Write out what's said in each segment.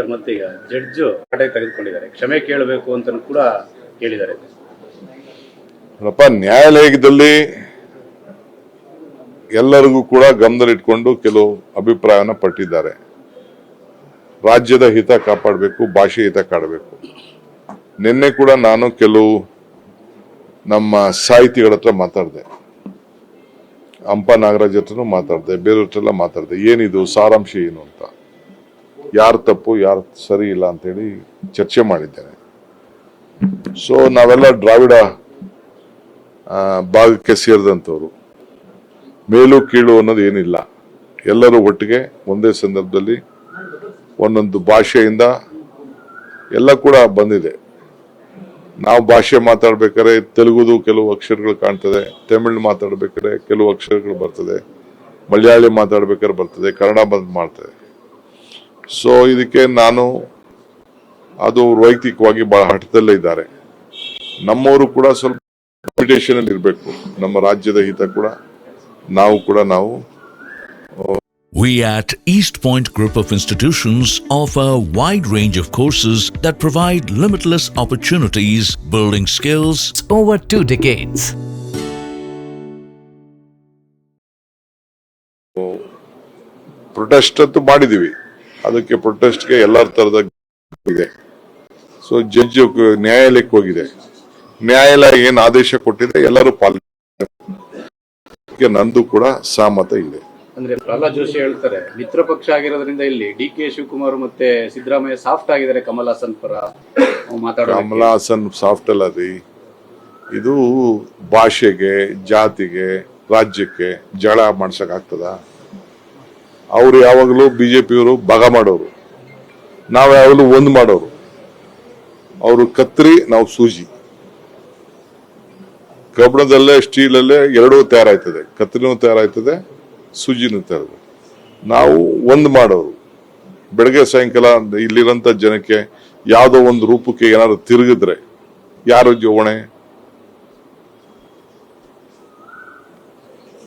Sir ಈಗ judge ತೆಗೆದುಕೊಂಡಿದ್ದಾರೆ. ಕ್ಷಮೆ ಕೇಳಬೇಕು ಅಂತ ಕೂಡ ಹೇಳಿದ್ದಾರೆ ನೋಡಪ್ಪ ನ್ಯಾಯಾಲಯದಲ್ಲಿ ಎಲ್ಲರಿಗೂ ಕೂಡ ಗಮನದಲ್ಲಿಟ್ಕೊಂಡು ಕೆಲವು ಅಭಿಪ್ರಾಯನ ಪಟ್ಟಿದ್ದಾರೆ. ರಾಜ್ಯದ ಹಿತ ಕಾಪಾಡಬೇಕು, ಭಾಷೆ ಹಿತ ಕಾಡಬೇಕು. ನಿನ್ನೆ ಕೂಡ ನಾನು ಕೆಲವು ನಮ್ಮ ಸಾಹಿತಿಗಳ ಹತ್ರ ಮಾತಾಡಿದೆ. ಹಂಪ ನಾಗರಾಜ್ ಹತ್ರನೂ ಮಾತಾಡಿದೆ ಬೇರೆಯವ್ರ ಹತ್ರ ಮಾತಾಡಿದೆ. ಏನಿದು, ಸಾರಾಂಶ ಏನು ಅಂತ. ಯಾರು ತಪ್ಪು, ಯಾರು ಸರಿ ಇಲ್ಲ ಅಂತೇಳಿ ಚರ್ಚೆ ಮಾಡಿದ್ದೇನೆ. ಸೊ ನಾವೆಲ್ಲ ದ್ರಾವಿಡ ಭಾಗಕ್ಕೆ ಸೇರಿದಂಥವ್ರು. ಮೇಲು ಕೀಳು ಅನ್ನೋದು ಏನಿಲ್ಲ. ಎಲ್ಲರೂ ಒಟ್ಟಿಗೆ ಒಂದೇ ಸಂದರ್ಭದಲ್ಲಿ ಒಂದೊಂದು ಭಾಷೆಯಿಂದ ಎಲ್ಲ ಕೂಡ ಬಂದಿದೆ. ನಾವು ಭಾಷೆ ಮಾತಾಡ್ಬೇಕಾದ್ರೆ ತೆಲುಗುದು ಕೆಲವು ಅಕ್ಷರಗಳು ಕಾಣ್ತದೆ, ತಮಿಳ್ ಮಾತಾಡ್ಬೇಕಾದ್ರೆ ಕೆಲವು ಅಕ್ಷರಗಳು ಬರ್ತದೆ, ಮಲಯಾಳಿ ಮಾತಾಡ್ಬೇಕಾದ್ರೆ ಬರ್ತದೆ, ಕನ್ನಡ ಬಂದ್ ಮಾಡ್ತದೆ. ಸೊ ಇದಕ್ಕೆ ನಾನು ಅದು ವೈಯಕ್ತಿಕವಾಗಿ ಬಹಳ ಹಠದಲ್ಲೇ ಇದ್ದಾರೆ ನಮ್ಮವರು ಕೂಡ ಸ್ವಲ್ಪ ಕಾಂಪಿಟೇಷನ್ ಅಲ್ಲಿ ಇರಬೇಕು ನಮ್ಮ ರಾಜ್ಯದ ಹಿತ ಕೂಡ ನಾವು ಕೂಡ ನಾವು We at East Point Group of Institutions offer a wide range of courses that provide limitless opportunities, building skills, over two decades. Protest ಅಂತೂ ಮಾಡಿದೀವಿ ಅದಕ್ಕೆ ಪ್ರೊಟೆಸ್ಟ್ಗೆ ಎಲ್ಲರ ತರದ ಇದೆ. ಸೊ ಜಡ್ಜ್ ನ್ಯಾಯಾಲಯಕ್ಕೆ ಹೋಗಿದೆ. ನ್ಯಾಯಾಲಯ ಏನು ಆದೇಶ ಕೊಟ್ಟಿದೆ ಎಲ್ಲರೂ ಪಾಲನೆ ನಂದು ಕೂಡ ಸಹಮತ ಇದೆ. ಅಂದ್ರೆ ಪ್ರಹ್ಲಾದ್ ಜೋಶಿ ಹೇಳ್ತಾರೆ ಮಿತ್ರ ಪಕ್ಷ ಆಗಿರೋದ್ರಿಂದ ಇಲ್ಲಿ ಡಿ ಕೆ ಶಿವಕುಮಾರ್ ಮತ್ತೆ ಸಿದ್ದರಾಮಯ್ಯ ಸಾಫ್ಟ್ ಆಗಿದ್ದಾರೆ ಕಮಲ್ ಹಾಸನ್ ಪರ. ಮಾತಾಡೋ ಕಮಲ ಹಾಸನ್ ಸಾಫ್ಟ್ ಅಲ್ಲ ರೀ ಇದು ಭಾಷೆಗೆ ಜಾತಿಗೆ ರಾಜ್ಯಕ್ಕೆ ಜಳ ಮಾಡ್ಸಕ್ ಆಗ್ತದ ಅವ್ರು ಯಾವಾಗಲೂ ಬಿಜೆಪಿಯವರು ಭಾಗ ಮಾಡೋರು. ನಾವು ಯಾವಾಗಲೂ ಒಂದ್ ಮಾಡೋರು. ಅವರು ಕತ್ರಿ, ನಾವು ಸೂಜಿ. ಕಬ್ಬಣದಲ್ಲೇ, ಸ್ಟೀಲಲ್ಲೇ ಎರಡೂ ತಯಾರಾಯ್ತದೆ. ಕತ್ರಿನೂ ತಯಾರಾಯ್ತದೆ, ಸೂಜಿನೂ ತಯಾರ ನಾವು ಒಂದ್ ಮಾಡೋರು. ಬೆಳಗ್ಗೆ ಸಾಯಂಕಾಲ ಇಲ್ಲಿರಂತ ಜನಕ್ಕೆ ಯಾವುದೋ ಒಂದು ರೂಪಕ್ಕೆ ಏನಾದ್ರು ತಿರುಗಿದ್ರೆ ಯಾರು ಜೋಣೆ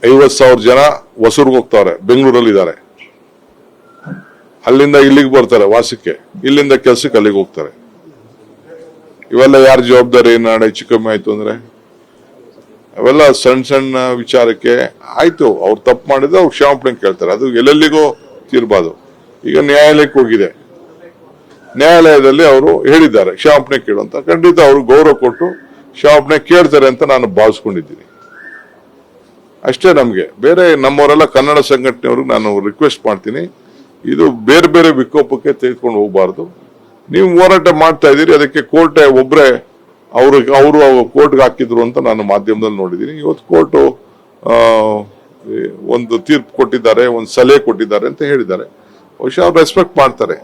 ಐವತ್ ಸಾವಿರ ಜನ ಹೊಸೂರ್ಗೆ ಹೋಗ್ತಾವ್ರೆ ಬೆಂಗಳೂರಲ್ಲಿ ಇದ್ದಾರೆ ಅಲ್ಲಿಂದ ಇಲ್ಲಿಗೆ ಬರ್ತಾರೆ ವಾಸಕ್ಕೆ. ಇಲ್ಲಿಂದ ಕೆಲ್ಸಕ್ಕೆ ಅಲ್ಲಿಗೆ ಹೋಗ್ತಾರೆ. ಇವೆಲ್ಲ ಯಾರ ಜವಾಬ್ದಾರಿ? ನಾಳೆ ಹೆಚ್ಚು ಕಮ್ಮಿ ಆಯ್ತು ಅಂದ್ರೆ? ಅವೆಲ್ಲ ಸಣ್ಣ ಸಣ್ಣ ವಿಚಾರಕ್ಕೆ ಆಯ್ತು. ಅವ್ರು ತಪ್ಪು ಮಾಡಿದ್ರೆ ಅವ್ರು ಕ್ಷಮಾಪಣೆ ಕೇಳ್ತಾರೆ. ಅದು ಎಲ್ಲೆಲ್ಲಿಗೂ ತೀರ್ಬಾರ್ದು. ಈಗ ನ್ಯಾಯಾಲಯಕ್ಕೆ ಹೋಗಿದೆ. ನ್ಯಾಯಾಲಯದಲ್ಲಿ ಅವರು ಹೇಳಿದ್ದಾರೆ ಕ್ಷಮಾಪಣೆ ಕೇಳುವಂತ ಖಂಡಿತ ಅವರು ಗೌರವ ಕೊಟ್ಟು ಕ್ಷಮಾಪಣೆ ಕೇಳ್ತಾರೆ ಅಂತ ನಾನು ಭಾವಿಸ್ಕೊಂಡಿದ್ದೀನಿ. ಅಷ್ಟೇ ನಮಗೆ. ಬೇರೆ ನಮ್ಮವರೆಲ್ಲ ಕನ್ನಡ ಸಂಘಟನೆಯವ್ರಿಗೆ ನಾನು ರಿಕ್ವೆಸ್ಟ್ ಮಾಡ್ತೀನಿ. ಇದು ಬೇರೆ ಬೇರೆ ವಿಕೋಪಕ್ಕೆ ತೆಗೆದುಕೊಂಡು ಹೋಗಬಾರ್ದು. ನೀವು ಹೋರಾಟ ಮಾಡ್ತಾ ಇದ್ದೀರಿ, ಅದಕ್ಕೆ ಕೋರ್ಟ್ ಒಬ್ಬರೇ ಅವರು ಅವರು ಕೋರ್ಟ್ಗೆ ಹಾಕಿದ್ರು ಅಂತ ನಾನು ಮಾಧ್ಯಮದಲ್ಲಿ ನೋಡಿದ್ದೀನಿ. ಇವತ್ತು ಕೋರ್ಟು ಒಂದು ತೀರ್ಪು ಕೊಟ್ಟಿದ್ದಾರೆ, ಒಂದು ಸಲಹೆ ಕೊಟ್ಟಿದ್ದಾರೆ ಅಂತ ಹೇಳಿದ್ದಾರೆ. ಬಹುಶಃ ರೆಸ್ಪೆಕ್ಟ್ ಮಾಡ್ತಾರೆ.